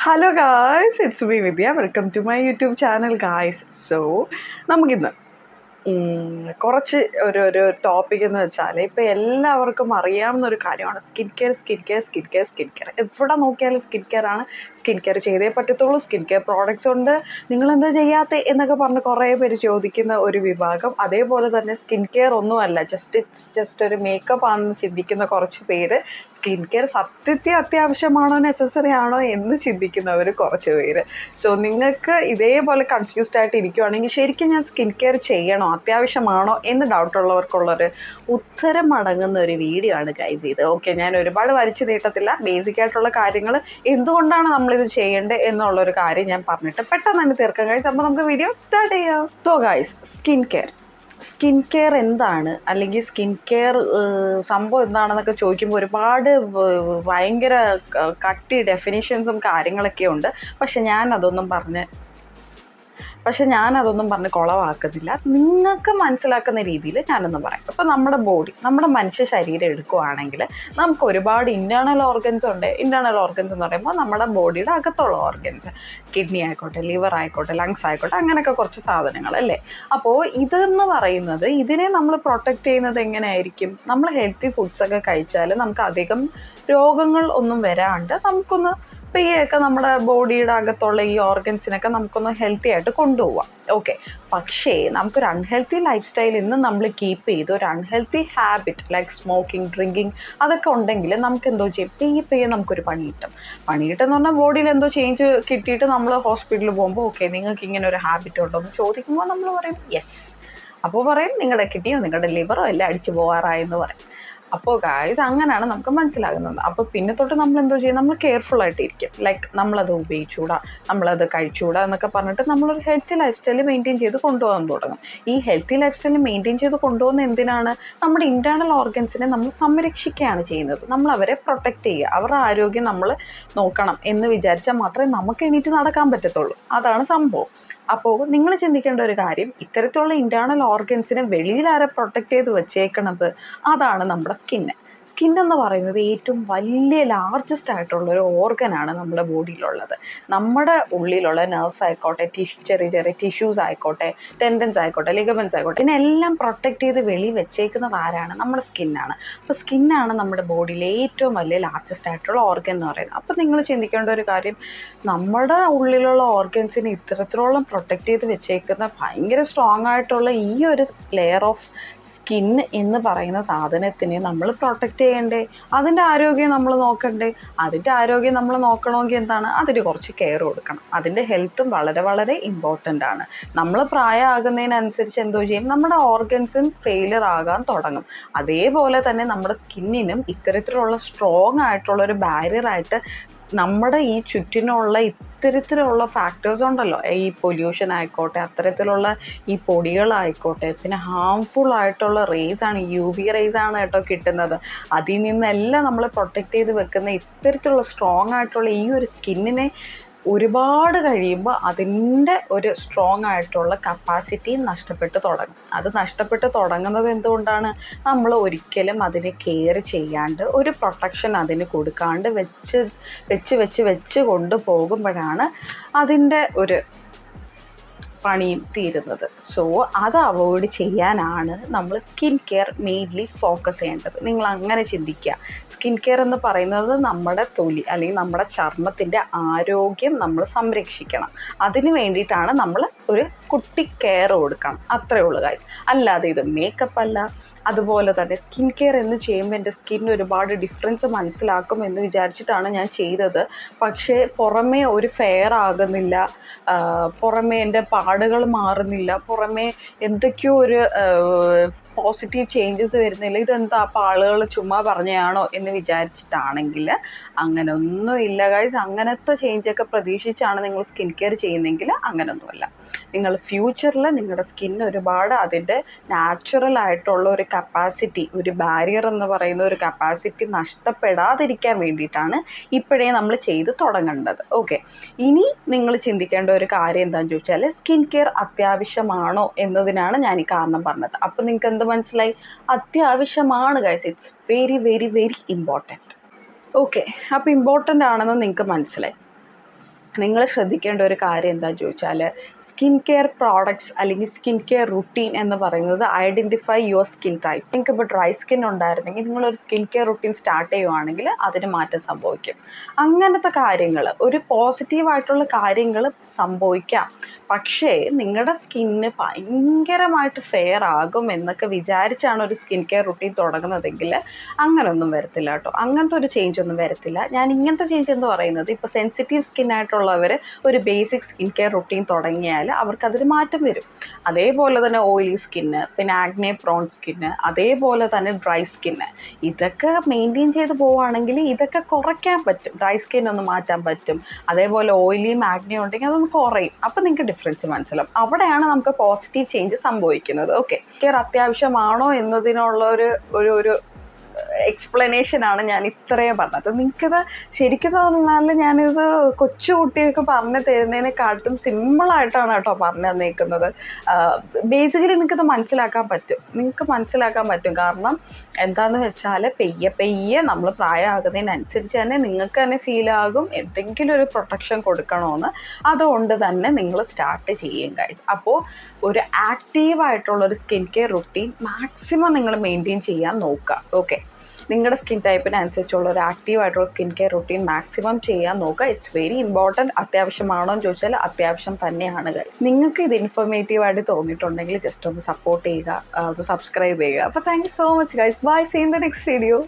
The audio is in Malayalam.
Hello guys it's me Vidya welcome to my YouTube channel guys so നമുക്കിന്ന് കുറച്ച് ഒരു ഒരു ടോപ്പിക് എന്ന് വെച്ചാൽ ഇപ്പോൾ എല്ലാവർക്കും അറിയാവുന്ന ഒരു കാര്യമാണ് skin care skin care skin care skin care എവിടെ നോക്കിയാലും സ്കിൻ കെയർ ആണ് സ്കിൻ കെയർ ചെയ്തേ പറ്റത്തുള്ളൂ. സ്കിൻ കെയർ പ്രോഡക്റ്റ്സ് ഉണ്ട്. നിങ്ങൾ എന്താ ചെയ്യാത്ത എന്നൊക്കെ പറഞ്ഞ് കുറേ പേര് ചോദിക്കുന്ന ഒരു വിഭാഗം. അതേപോലെ തന്നെ സ്കിൻ കെയർ ഒന്നുമല്ല. ജസ്റ്റ് ഇറ്റ്സ് ജസ്റ്റ് ഒരു മേക്കപ്പ് ആണെന്ന് ചിന്തിക്കുന്ന കുറച്ച് പേര് സ്കിൻ കെയർ സത്യത്തെ അത്യാവശ്യമാണോ നെസസറി ആണോ എന്ന് ചിന്തിക്കുന്നവർ കുറച്ച് പേര്. സോ നിങ്ങൾക്ക് ഇതേപോലെ കൺഫ്യൂസ്ഡ് ആയിട്ട് ഇരിക്കുവാണെങ്കിൽ ശരിക്കും ഞാൻ സ്കിൻ കെയർ ചെയ്യണോ അത്യാവശ്യമാണോ എന്ന് ഡൗട്ട് ഉള്ളവർക്കുള്ളൊരു ഉത്തരം അടങ്ങുന്ന ഒരു വീഡിയോ ആണ് ഗൈസ് ഇത്. ഓക്കെ ഞാൻ ഒരുപാട് വലിച്ചു നീട്ടത്തില്ല. ബേസിക് ആയിട്ടുള്ള കാര്യങ്ങൾ എന്തുകൊണ്ടാണ് നമ്മളിത് ചെയ്യേണ്ടത് എന്നുള്ളൊരു കാര്യം ഞാൻ പറഞ്ഞിട്ട് പെട്ടെന്ന് തന്നെ തീർക്കാം ഗൈസ് അപ്പോൾ നമുക്ക് വീഡിയോ സ്റ്റാർട്ട് ചെയ്യാം. So guys skin care skin care എന്താണ്? അല്ലെങ്കിൽ സ്കിൻ കെയർ സംഭവം എന്താണെന്നൊക്കെ ചോദിക്കുമ്പോൾ ഒരുപാട് ഭയങ്കര കട്ടി ഡെഫിനിഷൻസും കാര്യങ്ങളൊക്കെ ഉണ്ട് പക്ഷെ ഞാൻ അതൊന്നും പറഞ്ഞ് പക്ഷെ ഞാൻ അതൊന്നും പറഞ്ഞ് കുളവാക്കുന്നില്ല. നിങ്ങൾക്ക് മനസ്സിലാക്കുന്ന രീതിയിൽ ഞാനൊന്ന് പറയാം. അപ്പോൾ നമ്മുടെ ബോഡി നമ്മുടെ മനുഷ്യ ശരീരം എടുക്കുവാണെങ്കിൽ നമുക്ക് ഒരുപാട് ഇന്റേർണൽ ഓർഗൻസ് ഉണ്ട്. ഇന്റേർണൽ ഓർഗൻസ് എന്ന് പറയുമ്പോൾ നമ്മുടെ ബോഡിയുടെ അകത്തുള്ള ഓർഗൻസ് കിഡ്നി ആയിക്കോട്ടെ ലിവർ ആയിക്കോട്ടെ ലങ്സ് ആയിക്കോട്ടെ അങ്ങനെയൊക്കെ കുറച്ച് സാധനങ്ങൾ അല്ലേ? അപ്പോൾ ഇതെന്ന് പറയുന്നത് ഇതിനെ നമ്മൾ പ്രൊട്ടക്റ്റ് ചെയ്യുന്നത് എങ്ങനെയായിരിക്കും? നമ്മൾ ഹെൽത്തി ഫുഡ്സ് ഒക്കെ കഴിച്ചാൽ നമുക്ക് അധികം രോഗങ്ങൾ ഒന്നും വരാണ്ട് നമുക്കൊന്ന് പെയ്യൊക്കെ നമ്മുടെ ബോഡിയുടെ അകത്തുള്ള ഈ ഓർഗൻസിനൊക്കെ നമുക്കൊന്ന് ഹെൽത്തി ആയിട്ട് കൊണ്ടുപോവാം. ഓക്കെ പക്ഷേ നമുക്കൊരു അൺഹെൽത്തി ലൈഫ് സ്റ്റൈൽ ഇന്ന് നമ്മൾ കീപ്പ് ചെയ്ത് ഒരു unhealthy habit like smoking drinking അതൊക്കെ ഉണ്ടെങ്കിൽ നമുക്ക് എന്തോ ചെയ്യും? പെയ്യെ പെയ്യെ നമുക്കൊരു പണി കിട്ടും പണി കിട്ടുമെന്ന് പറഞ്ഞാൽ ബോഡിയിൽ എന്തോ ചേഞ്ച് കിട്ടിയിട്ട് നമ്മൾ ഹോസ്പിറ്റലിൽ പോകുമ്പോൾ ഓക്കെ നിങ്ങൾക്ക് ഇങ്ങനെ ഒരു ഹാബിറ്റ് ഉണ്ടോ എന്ന് ചോദിക്കുമ്പോൾ നമ്മൾ പറയും യെസ് അപ്പോൾ പറയും നിങ്ങളുടെ കിഡ്നിയോ നിങ്ങളുടെ ലിവറോ എല്ലാം അടിച്ചു പോകാറായെന്ന് പറയും. അപ്പോൾ ഗായ്സ് അങ്ങനെയാണ് നമുക്ക് മനസ്സിലാകുന്നത്. അപ്പോൾ പിന്നെ തൊട്ട് നമ്മൾ എന്തോ ചെയ്യും? നമ്മൾ കെയർഫുൾ ആയിട്ട് ഇരിക്കും ലൈക്ക് നമ്മളത് ഉപയോഗിച്ചുകൂടാ നമ്മളത് കഴിച്ചുകൂടാ എന്നൊക്കെ പറഞ്ഞിട്ട് നമ്മളൊരു ഹെൽത്തി ലൈഫ് സ്റ്റൈൽ മെയിന്റെയിൻ ചെയ്ത് കൊണ്ടുപോകാൻ തുടങ്ങും. ഈ ഹെൽത്തി ലൈഫ് സ്റ്റൈൽ മെയിന്റെയിൻ ചെയ്ത് കൊണ്ടുപോകുന്ന എന്തിനാണ്? നമ്മുടെ ഇന്റേർണൽ ഓർഗൻസിനെ നമ്മൾ സംരക്ഷിക്കുകയാണ് ചെയ്യുന്നത്. നമ്മൾ അവരെ പ്രൊട്ടക്റ്റ് ചെയ്യുക. അവരുടെ ആരോഗ്യം നമ്മൾ നോക്കണം എന്ന് വിചാരിച്ചാൽ മാത്രമേ നമുക്ക് എണീറ്റ് നടക്കാൻ പറ്റത്തുള്ളൂ. അതാണ് സംഭവം. അപ്പോൾ നിങ്ങൾ ചിന്തിക്കേണ്ട ഒരു കാര്യം ഇത്തരത്തിലുള്ള ഇന്റേർണൽ ഓർഗൻസിനെ വെളിയിൽ ആരെ പ്രൊട്ടക്റ്റ് ചെയ്ത് വെച്ചേക്കണത്? അതാണ് നമ്മുടെ സ്കിന്ന് സ്കിൻ എന്ന് പറയുന്നത് ഏറ്റവും വലിയ ലാർജസ്റ്റ് ആയിട്ടുള്ള ഒരു ഓർഗനാണ് നമ്മുടെ ബോഡിയിലുള്ളത്. നമ്മുടെ ഉള്ളിലുള്ള നെർവ്സ് ആയിക്കോട്ടെ ടിഷ് ചെറിയ ചെറിയ ടിഷ്യൂസ് ആയിക്കോട്ടെ ടെൻഡൻസ് ആയിക്കോട്ടെ ലിഗമെൻസ് ആയിക്കോട്ടെ ഇതിനെല്ലാം പ്രൊട്ടക്റ്റ് ചെയ്ത് വെളി വെച്ചേക്കുന്നത് ആരാണ്? നമ്മുടെ സ്കിന്നാണ് അപ്പോൾ സ്കിന്നാണ് നമ്മുടെ ബോഡിയിലെ ഏറ്റവും വലിയ ലാർജസ്റ്റ് ആയിട്ടുള്ള ഓർഗൻ എന്ന് പറയുന്നത്. അപ്പോൾ നിങ്ങൾ ചിന്തിക്കേണ്ട ഒരു കാര്യം നമ്മുടെ ഉള്ളിലുള്ള ഓർഗൻസിനെ ഇത്രത്തോളം പ്രൊട്ടക്റ്റ് ചെയ്ത് വെച്ചേക്കുന്ന ഭയങ്കര സ്ട്രോങ് ആയിട്ടുള്ള ഈ ഒരു ലെയർ ഓഫ് സ്കിൻ എന്ന് പറയുന്ന സാധനത്തിനെ നമ്മൾ പ്രൊട്ടക്റ്റ് ചെയ്യണ്ടേ? അതിന്റെ ആരോഗ്യം നമ്മൾ നോക്കണ്ടേ? അതിന്റെ ആരോഗ്യം നമ്മൾ നോക്കണമെങ്കിൽ എന്താണ്? അതിന് കുറച്ച് കെയർ കൊടുക്കണം. അതിന്റെ ഹെൽത്തും വളരെ വളരെ ഇമ്പോർട്ടന്റ് ആണ്. നമ്മൾ പ്രായമാകുന്നതിനനുസരിച്ച് എന്തോ ചെയ്യും? നമ്മുടെ ഓർഗൻസും ഫെയിലർ ആകാൻ തുടങ്ങും. അതേപോലെ തന്നെ നമ്മുടെ സ്കിന്നിനും ഇത്തരത്തിലുള്ള സ്ട്രോങ് ആയിട്ടുള്ള ഒരു ബാരിയർ ആയിട്ട് നമ്മുടെ ഈ ചുറ്റിനുള്ള ഇത്തരത്തിലുള്ള ഫാക്ടേഴ്സ് ഉണ്ടല്ലോ. ഈ പൊല്യൂഷൻ ആയിക്കോട്ടെ അത്തരത്തിലുള്ള ഈ പൊടികളായിക്കോട്ടെ പിന്നെ ഹാംഫുൾ ആയിട്ടുള്ള റേസ് ആണ് യു വി റേസ് ആണ് കേട്ടോ കിട്ടുന്നത്. അതിൽ നിന്നെല്ലാം നമ്മൾ പ്രൊട്ടക്റ്റ് ചെയ്ത് വെക്കുന്ന ഇത്തരത്തിലുള്ള സ്ട്രോങ് ആയിട്ടുള്ള ഈ ഒരു സ്കിന്നിനെ ഒരുപാട് കഴിയുമ്പോൾ അതിന്റെ ഒരു സ്ട്രോങ് ആയിട്ടുള്ള കപ്പാസിറ്റി നഷ്ടപ്പെട്ട് തുടങ്ങും. അത് നഷ്ടപ്പെട്ട് തുടങ്ങുന്നത് എന്തുകൊണ്ടാണ്? നമ്മൾ ഒരിക്കലും അതിനെ കെയർ ചെയ്യാണ്ട് ഒരു പ്രൊട്ടക്ഷൻ അതിന് കൊടുക്കാണ്ട് വെച്ച് വെച്ച് വെച്ച് വെച്ച് കൊണ്ടുപോകുമ്പോഴാണ് അതിന്റെ ഒരു പണിയും തീരുന്നത്. സോ അത് അവോയ്ഡ് ചെയ്യാനാണ് നമ്മൾ സ്കിൻ കെയർ മെയിൻലി ഫോക്കസ് ചെയ്യേണ്ടത്. നിങ്ങൾ അങ്ങനെ ചിന്തിക്കുക. സ്കിൻ കെയർ എന്ന് പറയുന്നത് നമ്മുടെ തൊലി അല്ലെങ്കിൽ നമ്മുടെ ചർമ്മത്തിന്റെ ആരോഗ്യം നമ്മൾ സംരക്ഷിക്കണം. അതിന് വേണ്ടിയിട്ടാണ് നമ്മൾ ഒരു കുട്ടി കെയർ കൊടുക്കണം. അത്രേ ഉള്ളൂ കാര്യം അല്ലാതെ ഇത് മേക്കപ്പ് അല്ല. അതുപോലെ തന്നെ സ്കിൻ കെയർ എന്ന് ചെയ്യുമ്പോൾ എന്റെ സ്കിന്നിന് ഒരുപാട് ഡിഫറൻസ് മനസ്സിലാക്കും എന്ന് വിചാരിച്ചിട്ടാണ് ഞാൻ ചെയ്തത്. പക്ഷേ പുറമേ ഒരു ഫെയർ ആകുന്നില്ല. പുറമേ എന്റെ പാടുകൾ മാറുന്നില്ല. പുറമേ എന്തൊക്കെയോ ഒരു പോസിറ്റീവ് ചേഞ്ചസ് വരുന്നില്ല. ഇതെന്താ? അപ്പോൾ ആളുകൾ ചുമ്മാ പറഞ്ഞാണോ എന്ന് വിചാരിച്ചിട്ടാണെങ്കിൽ അങ്ങനെ ഒന്നും ഇല്ല ഗൈസ് അങ്ങനത്തെ ചേഞ്ചൊക്കെ പ്രതീക്ഷിച്ചാണ് നിങ്ങൾ സ്കിൻ കെയർ ചെയ്യുന്നതെങ്കിൽ അങ്ങനൊന്നുമല്ല. നിങ്ങൾ ഫ്യൂച്ചറിൽ നിങ്ങളുടെ സ്കിൻ ഒരുപാട് അതിന്റെ നാച്ചുറൽ ആയിട്ടുള്ള ഒരു കപ്പാസിറ്റി ഒരു ബാരിയർ എന്ന് പറയുന്ന ഒരു കപ്പാസിറ്റി നഷ്ടപ്പെടാതിരിക്കാൻ വേണ്ടിയിട്ടാണ് ഇപ്പോഴേ നമ്മൾ ചെയ്ത് തുടങ്ങേണ്ടത്. ഓക്കെ ഇനി നിങ്ങൾ ചിന്തിക്കേണ്ട ഒരു കാര്യം എന്താണെന്ന് ചോദിച്ചാൽ സ്കിൻ കെയർ അത്യാവശ്യമാണോ എന്നതിനാണ് ഞാൻ ഈ കാരണം പറഞ്ഞത്. അപ്പോൾ നിങ്ങൾക്ക് എന്ത് മനസ്സിലായി? അത്യാവശ്യമാണ് guys it's very very very important okay അപ്പോൾ ഇമ്പോർട്ടന്റ് ആണെന്ന് നിങ്ങൾക്ക് മനസ്സിലായി. നിങ്ങൾ ശ്രദ്ധിക്കേണ്ട ഒരു കാര്യം എന്താണെന്ന് ചോദിച്ചാൽ സ്കിൻ കെയർ പ്രോഡക്ട്സ് അല്ലെങ്കിൽ സ്കിൻ കെയർ റുട്ടീൻ എന്ന് പറയുന്നത് ഐഡന്റിഫൈ യുവർ സ്കിൻ ടൈപ്പ് നിങ്ങൾക്ക് ഇപ്പോൾ ഡ്രൈ സ്കിൻ ഉണ്ടായിരുന്നെങ്കിൽ നിങ്ങളൊരു സ്കിൻ കെയർ റുട്ടീൻ സ്റ്റാർട്ട് ചെയ്യുവാണെങ്കിൽ അതിന് മാറ്റം സംഭവിക്കും. അങ്ങനത്തെ കാര്യങ്ങൾ ഒരു പോസിറ്റീവായിട്ടുള്ള കാര്യങ്ങൾ സംഭവിക്കാം. പക്ഷേ നിങ്ങളുടെ സ്കിന്ന് ഭയങ്കരമായിട്ട് ഫെയർ ആകും എന്നൊക്കെ വിചാരിച്ചാണ് ഒരു സ്കിൻ കെയർ റുട്ടീൻ തുടങ്ങുന്നതെങ്കിൽ അങ്ങനൊന്നും വരത്തില്ല കേട്ടോ. അങ്ങനത്തെ ഒരു ചേഞ്ച് ഒന്നും വരത്തില്ല. ഞാൻ ഇങ്ങനത്തെ ചേഞ്ച് എന്ന് പറയുന്നത് ഇപ്പോൾ സെൻസിറ്റീവ് സ്കിൻ ആയിട്ടുള്ളവർ ഒരു ബേസിക് സ്കിൻ കെയർ റുട്ടീൻ തുടങ്ങിയാൽ അവർക്ക് അതിന് മാറ്റം വരും. അതേപോലെ തന്നെ ഓയിലി സ്കിന്ന് പിന്നെ ആഗ്നെ പ്രോൺ സ്കിന്ന് അതേപോലെ തന്നെ ഡ്രൈ സ്കിന്ന് ഇതൊക്കെ മെയിന്റെയിൻ ചെയ്ത് പോവുകയാണെങ്കിൽ ഇതൊക്കെ കുറയ്ക്കാൻ പറ്റും. ഡ്രൈ സ്കിൻ ഒന്ന് മാറ്റാൻ പറ്റും. അതേപോലെ ഓയിലിയും ആഗ്നയും ഉണ്ടെങ്കിൽ അതൊന്ന് കുറയും. അപ്പം നിങ്ങൾക്ക് ഡിഫറൻസ് മനസ്സിലാവും. അവിടെയാണ് നമുക്ക് പോസിറ്റീവ് ചേഞ്ച് സംഭവിക്കുന്നത്. ഓക്കെ കെയർ അത്യാവശ്യമാണോ എന്നതിനുള്ള ഒരു ഒരു എക്സ്പ്ലനേഷൻ ആണ് ഞാൻ ഇത്രയും പറഞ്ഞത്. നിങ്ങൾക്കിത് ശരിക്കും പറഞ്ഞാൽ ഞാനിത് കൊച്ചു കുട്ടികൾക്ക് പറഞ്ഞു തരുന്നതിനെക്കാട്ടും സിമ്പിളായിട്ടാണ് കേട്ടോ പറഞ്ഞു തന്നേക്കുന്നത്. ബേസിക്കലി നിങ്ങൾക്കിത് മനസ്സിലാക്കാൻ പറ്റും. നിങ്ങൾക്ക് മനസ്സിലാക്കാൻ പറ്റും. കാരണം എന്താണെന്ന് വെച്ചാൽ പെയ്യെ പെയ്യെ നമ്മൾ പ്രായമാകുന്നതിനനുസരിച്ച് തന്നെ നിങ്ങൾക്ക് തന്നെ ഫീലാകും എന്തെങ്കിലും ഒരു പ്രൊട്ടക്ഷൻ കൊടുക്കണമെന്ന് അതുകൊണ്ട് തന്നെ നിങ്ങൾ സ്റ്റാർട്ട് ചെയ്യും ഗൈസ് അപ്പോൾ ഒരു ആക്റ്റീവായിട്ടുള്ള ഒരു സ്കിൻ കെയർ റുട്ടീൻ മാക്സിമം നിങ്ങൾ മെയിന്റെയിൻ ചെയ്യാൻ നോക്കുക. ഓക്കെ നിങ്ങളുടെ സ്കിൻ ടൈപ്പിന് അനുസരിച്ചുള്ള ഒരു ആക്റ്റീവ് ആയിട്ടുള്ള സ്കിൻ കെയർ റുട്ടീൻ മാക്സിമം ചെയ്യാൻ നോക്കുക. ഇറ്റ്സ് വെരി ഇമ്പോർട്ടന്റ് അത്യാവശ്യമാണോ എന്ന് ചോദിച്ചാൽ അത്യാവശ്യം തന്നെയാണ്. നിങ്ങൾക്ക് ഇത് ഇൻഫോർമേറ്റീവ് ആയിട്ട് തോന്നിയിട്ടുണ്ടെങ്കിൽ ജസ്റ്റ് ഒന്ന് സപ്പോർട്ട് ചെയ്യുക ഒന്ന് സബ്സ്ക്രൈബ് ചെയ്യുക. അപ്പോൾ thank you so much guys bye see in the next video